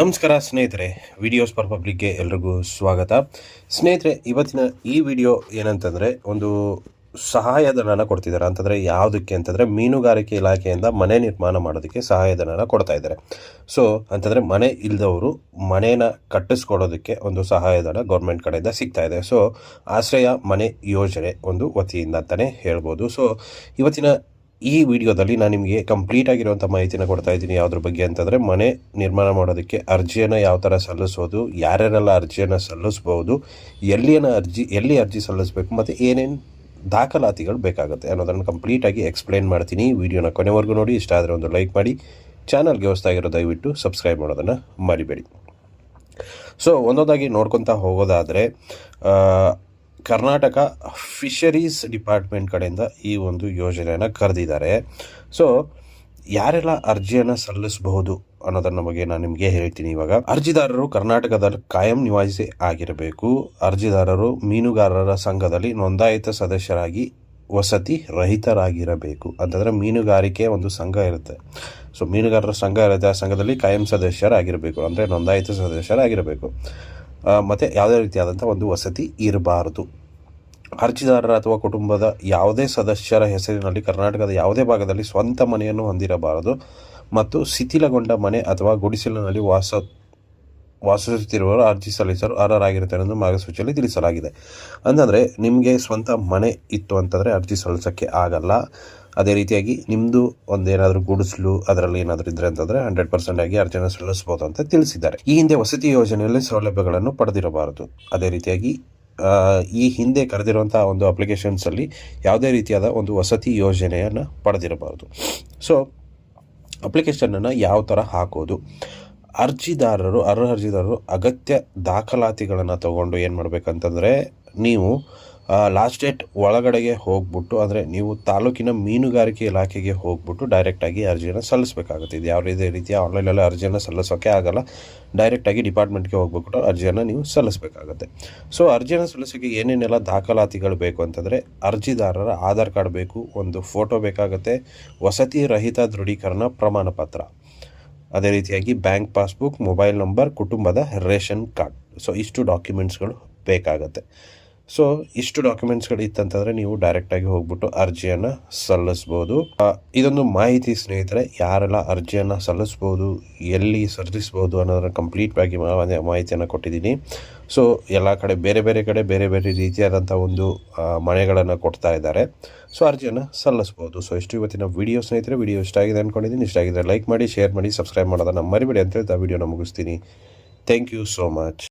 ನಮಸ್ಕಾರ ಸ್ನೇಹಿತರೆ videos per ಪಬ್ಲಿಕ್ಗೆ ಎಲ್ರಿಗೂ ಸ್ವಾಗತ. ಸ್ನೇಹಿತರೆ, ಇವತ್ತಿನ ಈ ವಿಡಿಯೋ ಏನಂತಂದರೆ, ಒಂದು ಸಹಾಯಧನನ ಕೊಡ್ತಿದ್ದಾರೆ. ಅಂತಂದರೆ, ಯಾವುದಕ್ಕೆ ಅಂತಂದರೆ, ಮೀನುಗಾರಿಕೆ ಇಲಾಖೆಯಿಂದ ಮನೆ ನಿರ್ಮಾಣ ಮಾಡೋದಕ್ಕೆ ಸಹಾಯಧನನ ಕೊಡ್ತಾ ಇದ್ದಾರೆ. ಸೊ ಅಂತಂದರೆ, ಮನೆ ಇಲ್ಲದವರು ಮನೇನ ಕಟ್ಟಿಸ್ಕೊಡೋದಕ್ಕೆ ಒಂದು ಸಹಾಯಧನ ಗೌರ್ಮೆಂಟ್ ಕಡೆಯಿಂದ ಸಿಗ್ತಾ ಇದೆ. ಸೊ ಆಶ್ರಯ ಮನೆ ಯೋಜನೆ ಒಂದು ವತಿಯಿಂದ ಅಂತಲೇ ಹೇಳ್ಬೋದು. ಸೊ ಇವತ್ತಿನ ಈ ವಿಡಿಯೋದಲ್ಲಿ ನಾನು ನಿಮಗೆ ಕಂಪ್ಲೀಟ್ ಆಗಿರುವಂಥ ಮಾಹಿತಿನ ಕೊಡ್ತಾ ಇದ್ದೀನಿ. ಯಾವುದ್ರ ಬಗ್ಗೆ ಅಂತಂದರೆ, ಮನೆ ನಿರ್ಮಾಣ ಮಾಡೋದಕ್ಕೆ ಅರ್ಜಿಯನ್ನು ಯಾವ ಥರ ಸಲ್ಲಿಸೋದು, ಯಾರ್ಯಾರೆಲ್ಲ ಅರ್ಜಿಯನ್ನು ಸಲ್ಲಿಸ್ಬೋದು, ಎಲ್ಲಿಯನ್ನು ಅರ್ಜಿ, ಎಲ್ಲಿ ಅರ್ಜಿ ಸಲ್ಲಿಸಬೇಕು, ಮತ್ತು ಏನೇನು ದಾಖಲಾತಿಗಳು ಬೇಕಾಗುತ್ತೆ ಅನ್ನೋದನ್ನು ಕಂಪ್ಲೀಟಾಗಿ ಎಕ್ಸ್ಪ್ಲೈನ್ ಮಾಡ್ತೀನಿ ವಿಡಿಯೋನ ಕೊನೆವರೆಗೂ ನೋಡಿ. ಇಷ್ಟ ಆದರೆ ಒಂದು ಲೈಕ್ ಮಾಡಿ. ಚಾನಲ್ಗೆ ಹೊಸ್ತಾಗಿರೋ ದಯವಿಟ್ಟು ಸಬ್ಸ್ಕ್ರೈಬ್ ಮಾಡೋದನ್ನು ಮರಿಬೇಡಿ. ಸೊ ಒಂದೊಂದಾಗಿ ನೋಡ್ಕೊತಾ ಹೋಗೋದಾದರೆ ಕರ್ನಾಟಕ ಫಿಶರೀಸ್ ಡಿಪಾರ್ಟ್ಮೆಂಟ್ ಕಡೆಯಿಂದ ಈ ಒಂದು ಯೋಜನೆಯನ್ನು ಕರೆದಿದ್ದಾರೆ. ಸೊ ಯಾರೆಲ್ಲ ಅರ್ಜಿಯನ್ನು ಸಲ್ಲಿಸಬಹುದು ಅನ್ನೋದನ್ನ ಬಗ್ಗೆ ನಾನು ನಿಮಗೆ ಹೇಳ್ತೀನಿ ಇವಾಗ. ಅರ್ಜಿದಾರರು ಕರ್ನಾಟಕದಲ್ಲಿ ಕಾಯಂ ನಿವಾಸಿ ಆಗಿರಬೇಕು. ಅರ್ಜಿದಾರರು ಮೀನುಗಾರರ ಸಂಘದಲ್ಲಿ ನೋಂದಾಯಿತ ಸದಸ್ಯರಾಗಿ ವಸತಿ ರಹಿತರಾಗಿರಬೇಕು. ಅಂತಂದರೆ ಮೀನುಗಾರಿಕೆ ಒಂದು ಸಂಘ ಇರುತ್ತೆ. ಸೊ ಮೀನುಗಾರರ ಸಂಘ ಇರುತ್ತೆ. ಆ ಸಂಘದಲ್ಲಿ ಕಾಯಂ ಸದಸ್ಯರಾಗಿರಬೇಕು. ಅಂದರೆ ನೋಂದಾಯಿತ ಸದಸ್ಯರಾಗಿರಬೇಕು. ಮತ್ತೆ ಯಾವುದೇ ರೀತಿಯಾದಂಥ ಒಂದು ವಸತಿ ಇರಬಾರದು. ಅರ್ಜಿದಾರರ ಅಥವಾ ಕುಟುಂಬದ ಯಾವುದೇ ಸದಸ್ಯರ ಹೆಸರಿನಲ್ಲಿ ಕರ್ನಾಟಕದ ಯಾವುದೇ ಭಾಗದಲ್ಲಿ ಸ್ವಂತ ಮನೆಯನ್ನು ಹೊಂದಿರಬಾರದು ಮತ್ತು ಶಿಥಿಲಗೊಂಡ ಮನೆ ಅಥವಾ ಗುಡಿಸಲಿನಲ್ಲಿ ವಾಸ, ವಾಸಿಸುತ್ತಿರುವವರು ಅರ್ಜಿ ಸಲ್ಲಿಸಲು ಅರ್ಹರಾಗಿರುತ್ತಾರೆ ಎಂದು ಮಾರ್ಗಸೂಚಿಯಲ್ಲಿ ತಿಳಿಸಲಾಗಿದೆ. ಅಂತಂದರೆ ನಿಮಗೆ ಸ್ವಂತ ಮನೆ ಇತ್ತು ಅಂತಂದರೆ ಅರ್ಜಿ ಸಲ್ಲಿಸೋಕ್ಕೆ ಆಗಲ್ಲ. ಅದೇ ರೀತಿಯಾಗಿ ನಿಮ್ಮದು ಒಂದೇನಾದರೂ ಗುಡಿಸಲು ಅದರಲ್ಲಿ ಏನಾದರೂ ಇದ್ರೆ ಅಂತಂದರೆ ಹಂಡ್ರೆಡ್ ಪರ್ಸೆಂಟ್ ಆಗಿ ಅರ್ಜಿಯನ್ನು ಸಲ್ಲಿಸಬಹುದು ಅಂತ ತಿಳಿಸಿದ್ದಾರೆ. ಈ ಹಿಂದೆ ವಸತಿ ಯೋಜನೆಯಲ್ಲಿ ಸೌಲಭ್ಯಗಳನ್ನು ಪಡೆದಿರಬಾರದು. ಅದೇ ರೀತಿಯಾಗಿ ಈ ಹಿಂದೆ ಕರೆದಿರುವಂತಹ ಒಂದು ಅಪ್ಲಿಕೇಶನ್ಸಲ್ಲಿ ಯಾವುದೇ ರೀತಿಯಾದ ಒಂದು ವಸತಿ ಯೋಜನೆಯನ್ನು ಪಡೆದಿರಬಾರದು. ಸೊ ಅಪ್ಲಿಕೇಶನನ್ನು ಯಾವ ಥರ ಹಾಕೋದು? ಅರ್ಜಿದಾರರು, ಅರ್ಹ ಅರ್ಜಿದಾರರು ಅಗತ್ಯ ದಾಖಲಾತಿಗಳನ್ನು ತಗೊಂಡು ಏನು ಮಾಡಬೇಕಂತಂದರೆ, ನೀವು ಲಾಸ್ಟ್ ಡೇಟ್ ಒಳಗಡೆಗೆ ಹೋಗ್ಬಿಟ್ಟು ಅಂದರೆ ನೀವು ತಾಲೂಕಿನ ಮೀನುಗಾರಿಕೆ ಇಲಾಖೆಗೆ ಹೋಗ್ಬಿಟ್ಟು ಡೈರೆಕ್ಟಾಗಿ ಅರ್ಜಿಯನ್ನು ಸಲ್ಲಿಸಬೇಕಾಗುತ್ತೆ. ಇದು ಯಾವ ರೀತಿ ರೀತಿಯ ಆನ್ಲೈನಲ್ಲಿ ಅರ್ಜಿಯನ್ನು ಸಲ್ಲಿಸೋಕ್ಕೆ ಆಗಲ್ಲ. ಡೈರೆಕ್ಟಾಗಿ ಡಿಪಾರ್ಟ್ಮೆಂಟ್ಗೆ ಹೋಗ್ಬಿಟ್ಟು ಅರ್ಜಿಯನ್ನು ನೀವು ಸಲ್ಲಿಸಬೇಕಾಗುತ್ತೆ. ಸೊ ಅರ್ಜಿಯನ್ನು ಸಲ್ಲಿಸೋಕೆ ಏನೇನೆಲ್ಲ ದಾಖಲಾತಿಗಳು ಬೇಕು ಅಂತಂದರೆ, ಅರ್ಜಿದಾರರ ಆಧಾರ್ ಕಾರ್ಡ್ ಬೇಕು, ಒಂದು ಫೋಟೋ ಬೇಕಾಗುತ್ತೆ, ವಸತಿ ರಹಿತ ದೃಢೀಕರಣ ಪ್ರಮಾಣ ಪತ್ರ. ಅದೇ ರೀತಿಯಾಗಿ ಬ್ಯಾಂಕ್ ಪಾಸ್ಬುಕ್ ಮೊಬೈಲ್ ನಂಬರ್ ಕುಟುಂಬದ ರೇಷನ್ ಕಾರ್ಡ್. ಸೊ ಇಷ್ಟು ಡಾಕ್ಯುಮೆಂಟ್ಸ್ಗಳು ಬೇಕಾಗತ್ತೆ. ಸೊ ಇಷ್ಟು ಡಾಕ್ಯುಮೆಂಟ್ಸ್ಗಳು ಇತ್ತಂತಂದರೆ ನೀವು ಡೈರೆಕ್ಟಾಗಿ ಹೋಗ್ಬಿಟ್ಟು ಅರ್ಜಿಯನ್ನು ಸಲ್ಲಿಸ್ಬೋದು. ಇದೊಂದು ಮಾಹಿತಿ ಸ್ನೇಹಿತರೆ, ಯಾರೆಲ್ಲ ಅರ್ಜಿಯನ್ನು ಸಲ್ಲಿಸ್ಬೋದು, ಎಲ್ಲಿ ಸಲ್ಲಿಸ್ಬೋದು ಅನ್ನೋದನ್ನ ಕಂಪ್ಲೀಟ್ ಆಗಿ ಮಾಹಿತಿಯನ್ನು ಕೊಟ್ಟಿದ್ದೀನಿ. ಸೊ ಎಲ್ಲ ಕಡೆ ಬೇರೆ ಬೇರೆ ಕಡೆ ಬೇರೆ ಬೇರೆ ರೀತಿಯಾದಂಥ ಒಂದು ಮನೆಗಳನ್ನು ಕೊಡ್ತಾ ಇದ್ದಾರೆ. ಸೊ ಅರ್ಜಿಯನ್ನು ಸಲ್ಲಿಸ್ಬೋದು. ಸೊ ಇಷ್ಟು ಇವತ್ತಿನ ವಿಡಿಯೋ ಸ್ನೇಹಿತರೆ ವಿಡಿಯೋ ಇಷ್ಟ ಆಗಿದೆ ಅಂದ್ಕೊಂಡಿದ್ದೀನಿ ಇಷ್ಟ ಆಗಿದ್ರೆ ಲೈಕ್ ಮಾಡಿ ಶೇರ್ ಮಾಡಿ ಸಬ್ಸ್ಕ್ರೈಬ್ ಮಾಡೋದನ್ನು ಮರಿಬೇಡಿ ಅಂತ ಹೇಳ್ತಾ ವಿಡಿಯೋನ ಮುಗಿಸ್ತೀನಿ. Thank you so much